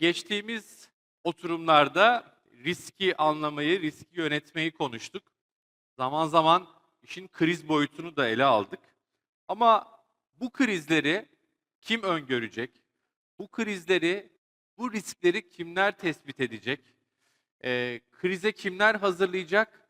geçtiğimiz oturumlarda riski anlamayı, riski yönetmeyi konuştuk. Zaman zaman işin kriz boyutunu da ele aldık. Ama bu krizleri kim öngörecek? Bu krizleri, bu riskleri kimler tespit edecek? Ee, krize kimler hazırlayacak?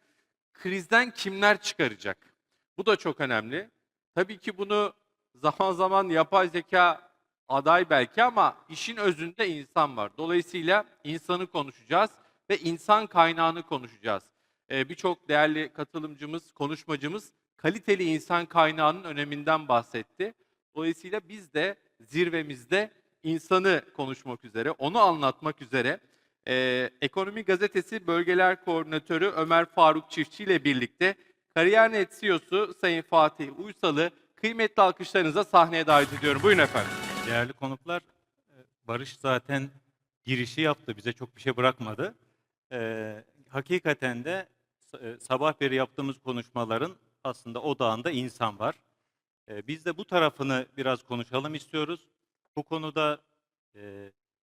Krizden kimler çıkaracak? Bu da çok önemli. Tabii ki bunu zaman zaman yapay zeka aday belki ama işin özünde insan var. Dolayısıyla insanı konuşacağız ve insan kaynağını konuşacağız. Ee, Birçok değerli katılımcımız, konuşmacımız kaliteli insan kaynağının öneminden bahsetti. Dolayısıyla biz de zirvemizde insanı konuşmak üzere, onu anlatmak üzere e, Ekonomi Gazetesi Bölgeler Koordinatörü Ömer Faruk Çiftçi ile birlikte Kariyer.net CEO'su Sayın Fatih Uysal'ı kıymetli alkışlarınıza sahneye davet ediyorum. Buyurun efendim. Değerli konuklar, e, Barış zaten girişi yaptı, bize çok bir şey bırakmadı. Ee, hakikaten de e, sabah beri yaptığımız konuşmaların aslında odağında insan var. Ee, biz de bu tarafını biraz konuşalım istiyoruz. Bu konuda e,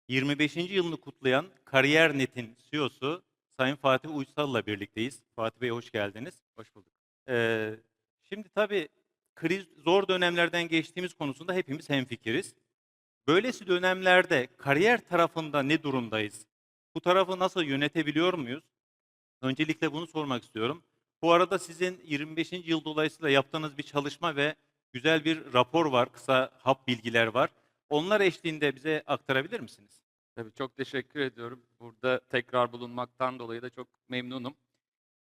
25. yılını kutlayan Kariyer.net'in CEO'su Sayın Fatih Uysal'la birlikteyiz. Fatih Bey hoş geldiniz. Hoş bulduk. Ee, şimdi tabii kriz zor dönemlerden geçtiğimiz konusunda hepimiz hemfikiriz. Böylesi dönemlerde kariyer tarafında ne durumdayız? Bu tarafı nasıl yönetebiliyor muyuz? Öncelikle bunu sormak istiyorum. Bu arada sizin 25. yıl dolayısıyla yaptığınız bir çalışma ve güzel bir rapor var, kısa hap bilgiler var. Onlar eşliğinde bize aktarabilir misiniz? Tabii çok teşekkür ediyorum. Burada tekrar bulunmaktan dolayı da çok memnunum.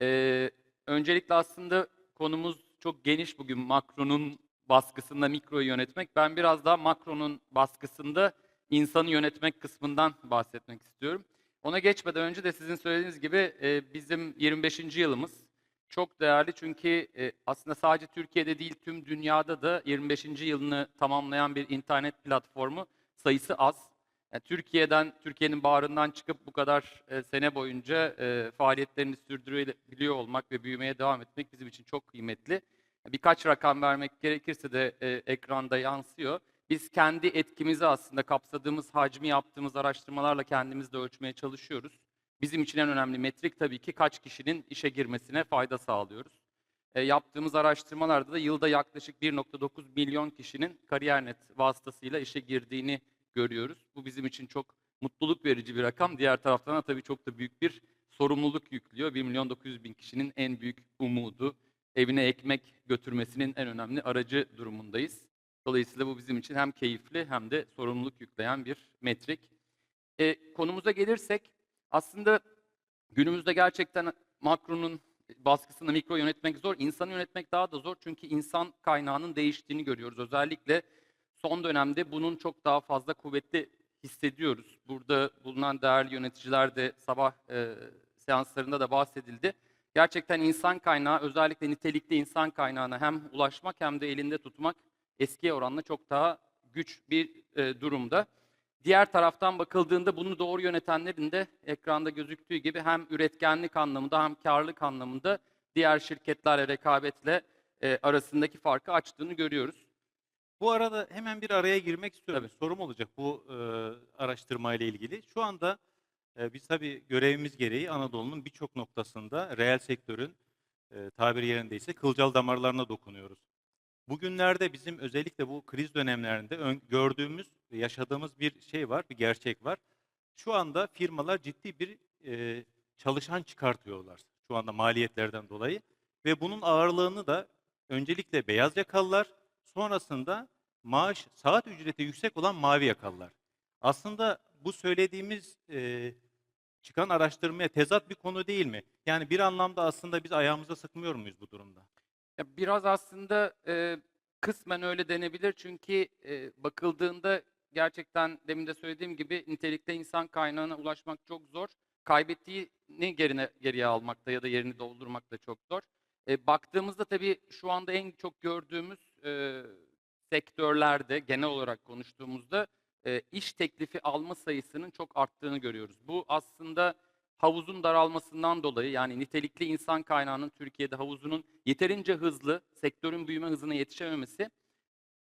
Ee, öncelikle aslında konumuz çok geniş bugün makronun baskısında mikroyu yönetmek. Ben biraz daha makronun baskısında insanı yönetmek kısmından bahsetmek istiyorum. Ona geçmeden önce de sizin söylediğiniz gibi e, bizim 25. yılımız çok değerli çünkü e, aslında sadece Türkiye'de değil tüm dünyada da 25. yılını tamamlayan bir internet platformu sayısı az. Yani Türkiye'den, Türkiye'nin bağrından çıkıp bu kadar e, sene boyunca e, faaliyetlerini sürdürebiliyor olmak ve büyümeye devam etmek bizim için çok kıymetli. Birkaç rakam vermek gerekirse de e, ekranda yansıyor. Biz kendi etkimizi aslında kapsadığımız hacmi yaptığımız araştırmalarla kendimiz de ölçmeye çalışıyoruz. Bizim için en önemli metrik tabii ki kaç kişinin işe girmesine fayda sağlıyoruz. E, yaptığımız araştırmalarda da yılda yaklaşık 1.9 milyon kişinin Kariyer.net vasıtasıyla işe girdiğini görüyoruz. Bu bizim için çok mutluluk verici bir rakam. Diğer taraftan da tabii çok da büyük bir sorumluluk yüklüyor. 1 milyon 900 bin kişinin en büyük umudu, evine ekmek götürmesinin en önemli aracı durumundayız. Dolayısıyla bu bizim için hem keyifli hem de sorumluluk yükleyen bir metrik. E, konumuza gelirsek aslında günümüzde gerçekten makronun baskısını mikro yönetmek zor. İnsanı yönetmek daha da zor çünkü insan kaynağının değiştiğini görüyoruz. Özellikle son dönemde bunun çok daha fazla kuvvetli hissediyoruz. Burada bulunan değerli yöneticiler de sabah e, seanslarında da bahsedildi. Gerçekten insan kaynağı, özellikle nitelikli insan kaynağına hem ulaşmak hem de elinde tutmak eskiye oranla çok daha güç bir e, durumda. Diğer taraftan bakıldığında bunu doğru yönetenlerin de ekranda gözüktüğü gibi hem üretkenlik anlamında hem karlılık anlamında diğer şirketlerle rekabetle e, arasındaki farkı açtığını görüyoruz. Bu arada hemen bir araya girmek istiyorum. Tabii. Sorum olacak bu e, araştırma ile ilgili. Şu anda biz tabii görevimiz gereği Anadolu'nun birçok noktasında reel sektörün tabiri yerindeyse kılcal damarlarına dokunuyoruz. Bugünlerde bizim özellikle bu kriz dönemlerinde ön- gördüğümüz yaşadığımız bir şey var, bir gerçek var. Şu anda firmalar ciddi bir çalışan çıkartıyorlar şu anda maliyetlerden dolayı ve bunun ağırlığını da öncelikle beyaz yakalılar, sonrasında maaş, saat ücreti yüksek olan mavi yakalılar. Aslında bu söylediğimiz e, çıkan araştırmaya tezat bir konu değil mi? Yani bir anlamda aslında biz ayağımıza sıkmıyor muyuz bu durumda? Ya biraz aslında e, kısmen öyle denebilir çünkü e, bakıldığında gerçekten demin de söylediğim gibi nitelikte insan kaynağına ulaşmak çok zor. Kaybettiğini gerine, geriye almakta ya da yerini doldurmak da çok zor. E, baktığımızda tabii şu anda en çok gördüğümüz e, sektörlerde genel olarak konuştuğumuzda e, iş teklifi alma sayısının çok arttığını görüyoruz. Bu aslında havuzun daralmasından dolayı yani nitelikli insan kaynağının Türkiye'de havuzunun yeterince hızlı, sektörün büyüme hızına yetişememesi.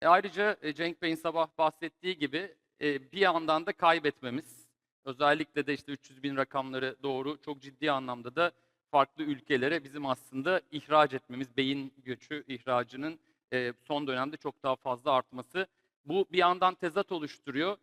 E, ayrıca e, Cenk Bey'in sabah bahsettiği gibi e, bir yandan da kaybetmemiz. Özellikle de işte 300 bin rakamları doğru çok ciddi anlamda da farklı ülkelere bizim aslında ihraç etmemiz, beyin göçü ihracının e, son dönemde çok daha fazla artması. Bu bir yandan tezat oluşturuyor.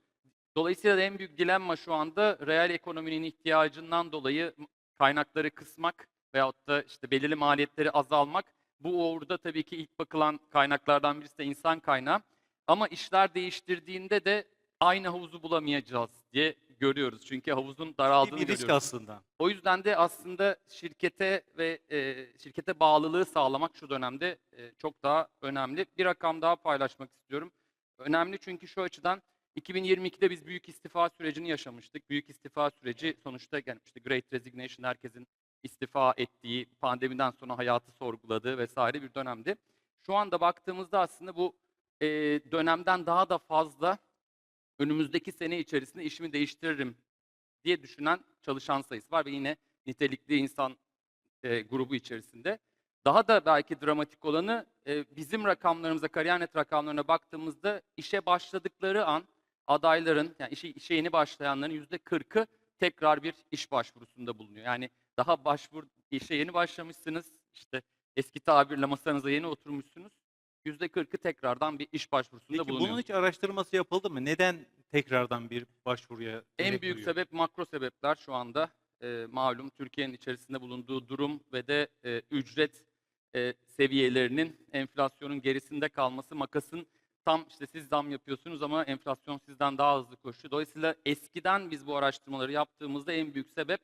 Dolayısıyla en büyük dilemma şu anda reel ekonominin ihtiyacından dolayı kaynakları kısmak veyahut da işte belirli maliyetleri azalmak. Bu orada tabii ki ilk bakılan kaynaklardan birisi de insan kaynağı. Ama işler değiştirdiğinde de aynı havuzu bulamayacağız diye görüyoruz. Çünkü havuzun daraldığını Bir risk görüyoruz. aslında. O yüzden de aslında şirkete ve e, şirkete bağlılığı sağlamak şu dönemde e, çok daha önemli. Bir rakam daha paylaşmak istiyorum. Önemli çünkü şu açıdan 2022'de biz büyük istifa sürecini yaşamıştık. Büyük istifa süreci sonuçta yani işte Great Resignation herkesin istifa ettiği, pandemiden sonra hayatı sorguladığı vesaire bir dönemdi. Şu anda baktığımızda aslında bu e, dönemden daha da fazla önümüzdeki sene içerisinde işimi değiştiririm diye düşünen çalışan sayısı var ve yine nitelikli insan e, grubu içerisinde. Daha da belki dramatik olanı e, bizim rakamlarımıza, kariyer.net rakamlarına baktığımızda işe başladıkları an adayların, yani işe, işe yeni başlayanların yüzde 40'ı tekrar bir iş başvurusunda bulunuyor. Yani daha başvur, işe yeni başlamışsınız, işte eski tabirle masanıza yeni oturmuşsunuz, yüzde 40'ı tekrardan bir iş başvurusunda Peki bulunuyor. bunun hiç araştırması yapıldı mı? Neden tekrardan bir başvuruya En büyük duyuyor? sebep makro sebepler şu anda. Ee, malum Türkiye'nin içerisinde bulunduğu durum ve de e, ücret e, seviyelerinin enflasyonun gerisinde kalması makasın tam işte siz zam yapıyorsunuz ama enflasyon sizden daha hızlı koşuyor. Dolayısıyla eskiden biz bu araştırmaları yaptığımızda en büyük sebep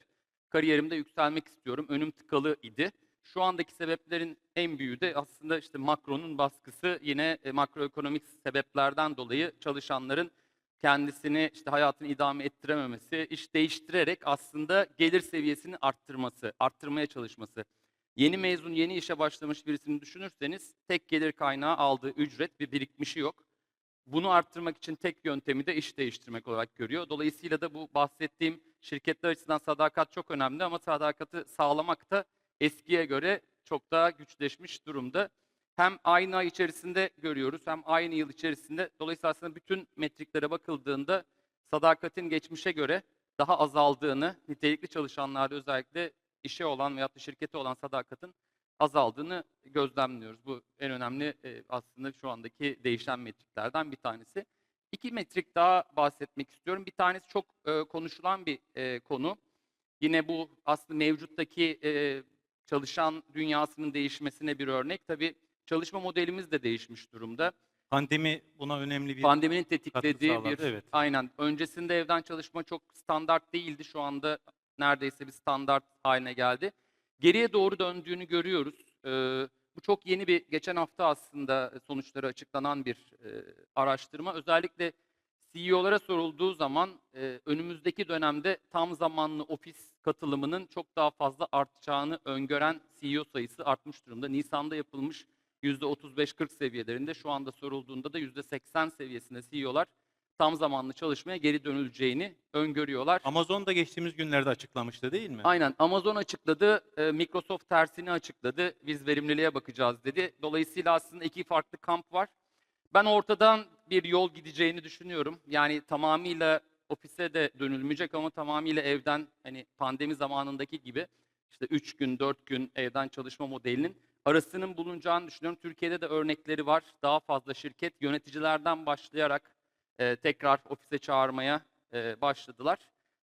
kariyerimde yükselmek istiyorum. Önüm tıkalı idi. Şu andaki sebeplerin en büyüğü de aslında işte makronun baskısı yine e, makroekonomik sebeplerden dolayı çalışanların kendisini işte hayatını idame ettirememesi, iş değiştirerek aslında gelir seviyesini arttırması, arttırmaya çalışması. Yeni mezun, yeni işe başlamış birisini düşünürseniz tek gelir kaynağı aldığı ücret bir birikmişi yok. Bunu arttırmak için tek yöntemi de iş değiştirmek olarak görüyor. Dolayısıyla da bu bahsettiğim şirketler açısından sadakat çok önemli ama sadakati sağlamak da eskiye göre çok daha güçleşmiş durumda hem aynı ay içerisinde görüyoruz hem aynı yıl içerisinde. Dolayısıyla aslında bütün metriklere bakıldığında sadakatin geçmişe göre daha azaldığını, nitelikli çalışanlarda özellikle işe olan veyahut da şirkete olan sadakatin azaldığını gözlemliyoruz. Bu en önemli e, aslında şu andaki değişen metriklerden bir tanesi. İki metrik daha bahsetmek istiyorum. Bir tanesi çok e, konuşulan bir e, konu. Yine bu aslında mevcuttaki e, çalışan dünyasının değişmesine bir örnek. Tabii çalışma modelimiz de değişmiş durumda. Pandemi buna önemli bir Pandeminin tetiklediği bir evet. aynen öncesinde evden çalışma çok standart değildi. Şu anda neredeyse bir standart haline geldi. Geriye doğru döndüğünü görüyoruz. Ee, bu çok yeni bir geçen hafta aslında sonuçları açıklanan bir e, araştırma. Özellikle CEO'lara sorulduğu zaman e, önümüzdeki dönemde tam zamanlı ofis katılımının çok daha fazla artacağını öngören CEO sayısı artmış durumda. Nisan'da yapılmış %35-40 seviyelerinde şu anda sorulduğunda da %80 seviyesinde CEO'lar tam zamanlı çalışmaya geri dönüleceğini öngörüyorlar. Amazon da geçtiğimiz günlerde açıklamıştı değil mi? Aynen Amazon açıkladı, e, Microsoft tersini açıkladı. Biz verimliliğe bakacağız dedi. Dolayısıyla aslında iki farklı kamp var. Ben ortadan bir yol gideceğini düşünüyorum. Yani tamamıyla ofise de dönülmeyecek ama tamamıyla evden hani pandemi zamanındaki gibi işte 3 gün 4 gün evden çalışma modelinin arasının bulunacağını düşünüyorum. Türkiye'de de örnekleri var. Daha fazla şirket yöneticilerden başlayarak e, tekrar ofise çağırmaya e, başladılar.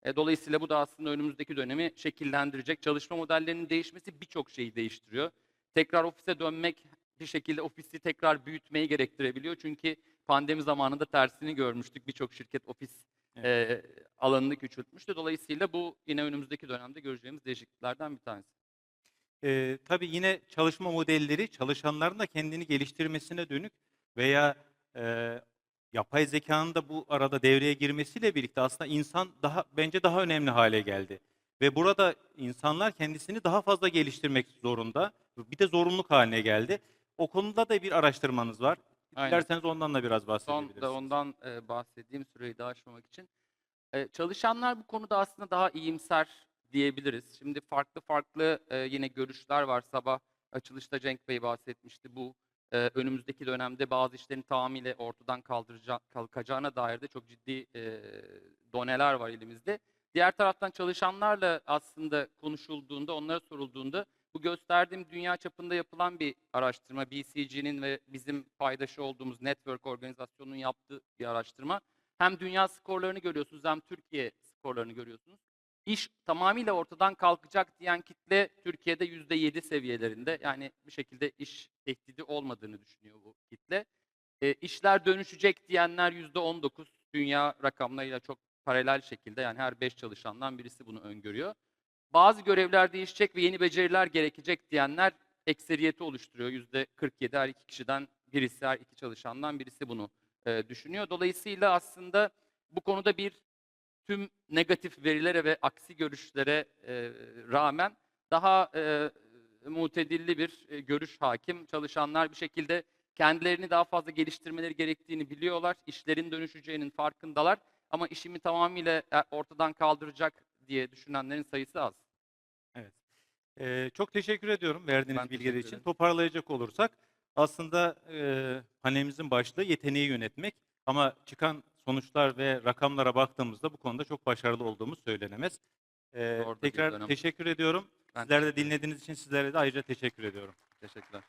E, dolayısıyla bu da aslında önümüzdeki dönemi şekillendirecek. Çalışma modellerinin değişmesi birçok şeyi değiştiriyor. Tekrar ofise dönmek bir şekilde ofisi tekrar büyütmeyi gerektirebiliyor. Çünkü pandemi zamanında tersini görmüştük. Birçok şirket ofis e, alanını küçültmüştü. Dolayısıyla bu yine önümüzdeki dönemde göreceğimiz değişikliklerden bir tanesi. Ee, tabii yine çalışma modelleri çalışanların da kendini geliştirmesine dönük veya e, yapay zekanın da bu arada devreye girmesiyle birlikte aslında insan daha bence daha önemli hale geldi. Ve burada insanlar kendisini daha fazla geliştirmek zorunda. Bir de zorunluluk haline geldi. O konuda da bir araştırmanız var. Aynen. Dilerseniz ondan da biraz Son bahsedebilirsiniz. da ondan e, bahsedeyim süreyi daha aşmamak için. E, çalışanlar bu konuda aslında daha iyimser diyebiliriz. Şimdi farklı farklı e, yine görüşler var. Sabah açılışta Cenk Bey bahsetmişti. Bu e, önümüzdeki dönemde bazı işlerin tamamıyla ortadan kaldıraca- kalkacağına dair de çok ciddi e, doneler var elimizde. Diğer taraftan çalışanlarla aslında konuşulduğunda, onlara sorulduğunda bu gösterdiğim dünya çapında yapılan bir araştırma. BCG'nin ve bizim paydaşı olduğumuz Network organizasyonunun yaptığı bir araştırma. Hem dünya skorlarını görüyorsunuz hem Türkiye skorlarını görüyorsunuz. İş tamamıyla ortadan kalkacak diyen kitle Türkiye'de %7 seviyelerinde. Yani bir şekilde iş tehdidi olmadığını düşünüyor bu kitle. E, işler dönüşecek diyenler %19 dünya rakamlarıyla çok paralel şekilde yani her 5 çalışandan birisi bunu öngörüyor. Bazı görevler değişecek ve yeni beceriler gerekecek diyenler ekseriyeti oluşturuyor. %47 her iki kişiden birisi, her iki çalışandan birisi bunu e, düşünüyor. Dolayısıyla aslında bu konuda bir tüm negatif verilere ve aksi görüşlere e, rağmen daha e, mutedilli bir e, görüş hakim. Çalışanlar bir şekilde kendilerini daha fazla geliştirmeleri gerektiğini biliyorlar. İşlerin dönüşeceğinin farkındalar. Ama işimi tamamıyla e, ortadan kaldıracak diye düşünenlerin sayısı az. Ee, çok teşekkür ediyorum verdiğiniz Ben bilgiler için. Toparlayacak olursak aslında e, panelimizin başlığı yeteneği yönetmek ama çıkan sonuçlar ve rakamlara baktığımızda bu konuda çok başarılı olduğumuz söylenemez. Ee, bir tekrar dönem. teşekkür ediyorum. Ben Sizler de dinlediğiniz için sizlere de ayrıca teşekkür ediyorum. Teşekkürler.